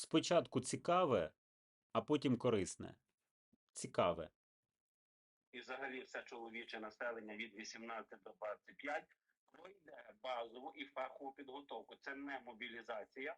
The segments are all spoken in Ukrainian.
спочатку цікаве, а потім корисне. Цікаве. і взагалі все чоловіче населення від 18 до 25 пройде базову і фахову підготовку. Це не мобілізація.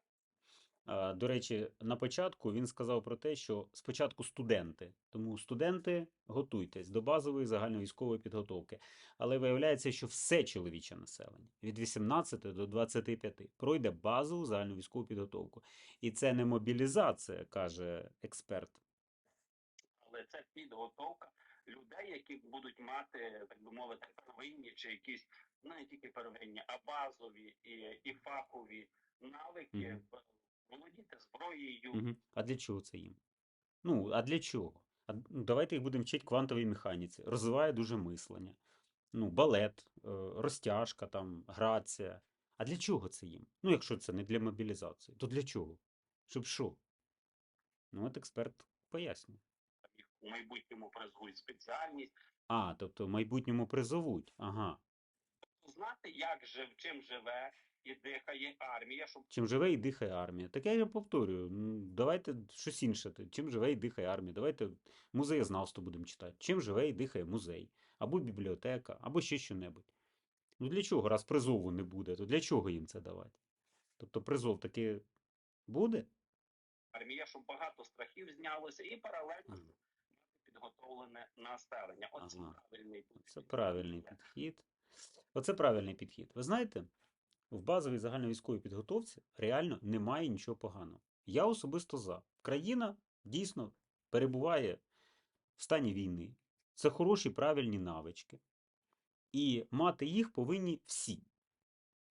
А, До речі, на початку він сказав про те, що спочатку студенти. Тому студенти готуйтесь до базової загальновійськової підготовки. Але виявляється, що все чоловіче населення від 18 до 25 пройде базову загальновійськову підготовку. І це не мобілізація, каже експерт. але це підготовка людей, які будуть мати, так би мовити, первинні чи якісь ну, не тільки первинні, а базові і, і фахові навики Мгм. в- володіти зброєю. Угу. А для чого це їм? Ну, а для чого? А, ну, давайте їх будемо вчити квантовій механіці. Розвиває дуже мислення. Ну, балет, е, розтяжка, там, грація. А для чого це їм? Ну, якщо це не для мобілізації, то для чого? Щоб що? Ну, от експерт пояснює. У майбутньому призвуть спеціальність. А, тобто в майбутньому призовуть. Ага. Знати, як жив, чим живе і дихає армія, щоб Чим живе і дихає армія. Так я повторюю, давайте щось інше. Чим живе і дихає армія. Давайте музеєзнавство будемо читати. Чим живе і дихає музей, або бібліотека, або ще що-небудь. Ну для чого? Раз призову не буде, то для чого їм це давати? Тобто призов таки буде? армія, щоб багато страхів знялося, і паралельно Ага. підготовлене населення. От це Ага. правильний путь. Це правильний підхід. Оце правильний підхід. Ви знаєте, в базовій загальновійськовій підготовці реально немає нічого поганого. Я особисто за. Країна дійсно перебуває в стані війни. Це хороші правильні навички. І мати їх повинні всі.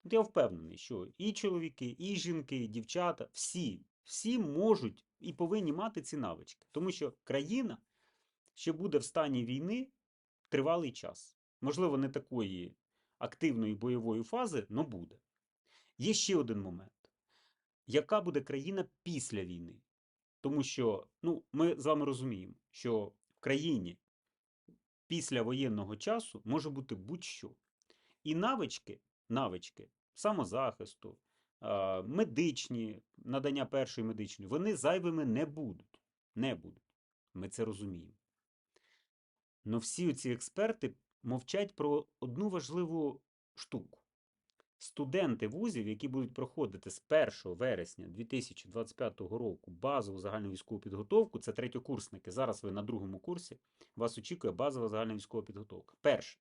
Я впевнений, що і чоловіки, і жінки, і дівчата, всі, всі можуть і повинні мати ці навички. Тому що країна ще буде в стані війни тривалий час. Можливо, не такої активної бойової фази, але буде. Є ще один момент. Яка буде країна після війни? Тому що ну, ми з вами розуміємо, що в країні після воєнного часу може бути будь-що. І навички, навички самозахисту, медичні, надання першої медичної, вони зайвими не будуть. Не будуть. Ми це розуміємо. Но всі ці експерти мовчать про одну важливу штуку. Студенти вузів, які будуть проходити з 1 вересня 2025 року базову загальновійськову підготовку, це третьокурсники. Зараз ви на другому курсі, вас очікує базова загальновійськова підготовка. Перше,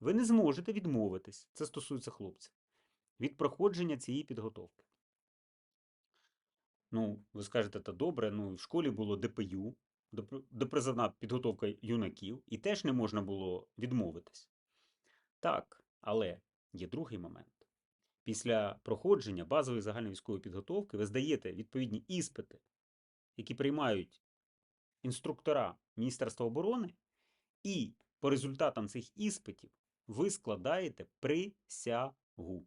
ви не зможете відмовитись, це стосується хлопців, від проходження цієї підготовки. Ну, ви скажете, та добре, ну в школі було ДПЮ, допр- допризовна підготовка юнаків, і теж не можна було відмовитись. Так, але є другий момент. Після проходження базової загальновійськової підготовки ви здаєте відповідні іспити, які приймають інструктора Міністерства оборони, і по результатам цих іспитів ви складаєте присягу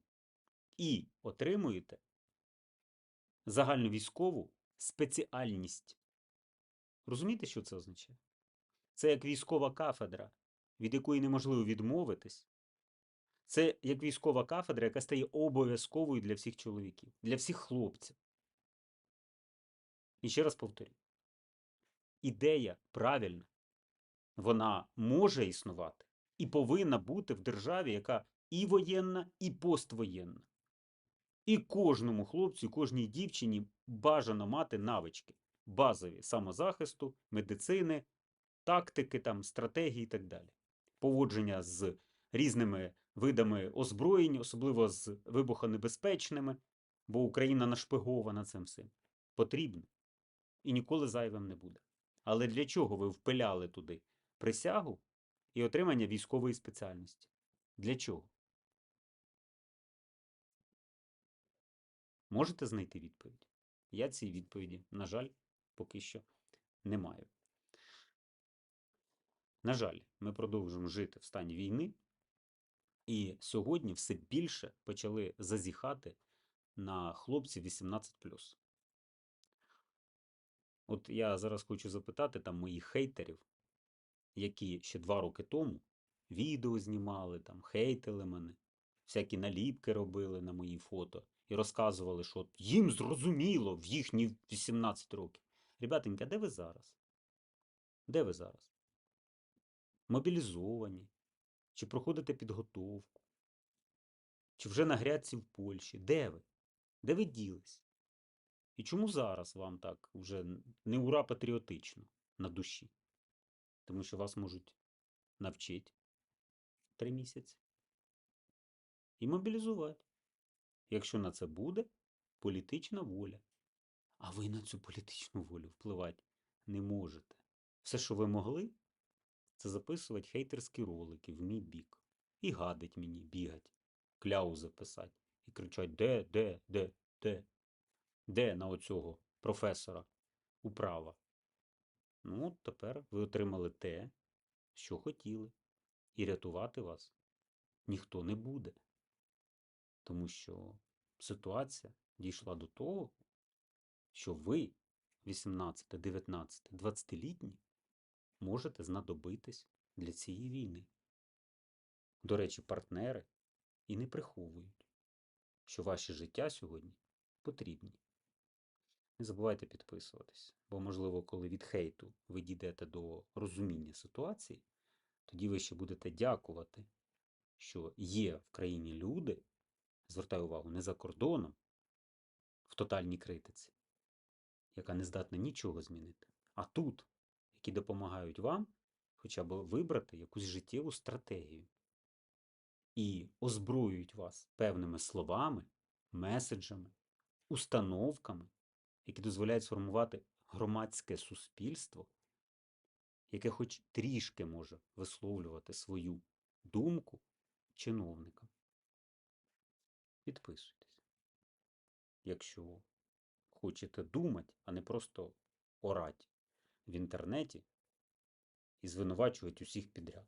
і отримуєте загальновійськову спеціальність. Розумієте, що це означає? Це як військова кафедра, від якої неможливо відмовитись. Це як військова кафедра, яка стає обов'язковою для всіх чоловіків, для всіх хлопців. І ще раз повторю: ідея правильна, вона може існувати і повинна бути в державі, яка і воєнна, і поствоєнна. І кожному хлопцю, кожній дівчині бажано мати навички базові самозахисту, медицини, тактики, там, стратегії і так далі. Поводження з різними видами озброєнь, особливо з вибухонебезпечними, бо Україна нашпигована цим всім. Потрібно. І ніколи зайвим не буде. Але для чого ви впиляли туди присягу і отримання військової спеціальності? Для чого? Можете знайти відповідь? Я цієї відповіді, на жаль, поки що не маю. На жаль, ми продовжуємо жити в стані війни, і сьогодні все більше почали зазіхати на хлопців 18. От я зараз хочу запитати там моїх хейтерів, які ще два роки тому відео знімали, там, хейтили мене, всякі наліпки робили на мої фото і розказували, що їм зрозуміло в їхні 18 років. Ребятенька, де ви зараз? Де ви зараз? Мобілізовані? Чи проходите підготовку? Чи вже на грядці в Польщі? Де ви? Де ви ділись? І чому зараз вам так вже не ура патріотично на душі? Тому що вас можуть навчити три місяці і мобілізувати, якщо на це буде політична воля. А ви на цю політичну волю впливати не можете. Все, що ви могли, це записувати хейтерські ролики в мій бік. І гадить мені, бігать, кляузи писати. І кричать: де, де, де, де? Де на оцього професора управа? Ну, от тепер ви отримали те, що хотіли. І рятувати вас ніхто не буде. Тому що ситуація дійшла до того, що ви, 18, 19, 20-літні, можете знадобитись для цієї війни. До речі, партнери і не приховують, що ваші життя сьогодні потрібні. Не забувайте підписуватись, бо, можливо, коли від хейту ви дійдете до розуміння ситуації, тоді ви ще будете дякувати, що є в країні люди, звертаю увагу, не за кордоном, в тотальній критиці, яка не здатна нічого змінити, а тут, які допомагають вам хоча б вибрати якусь життєву стратегію. І озброюють вас певними словами, меседжами, установками, які дозволяють сформувати громадське суспільство, яке хоч трішки може висловлювати свою думку чиновникам. Підписуйтесь, якщо хочете думати, а не просто орати в інтернеті і звинувачують усіх підряд.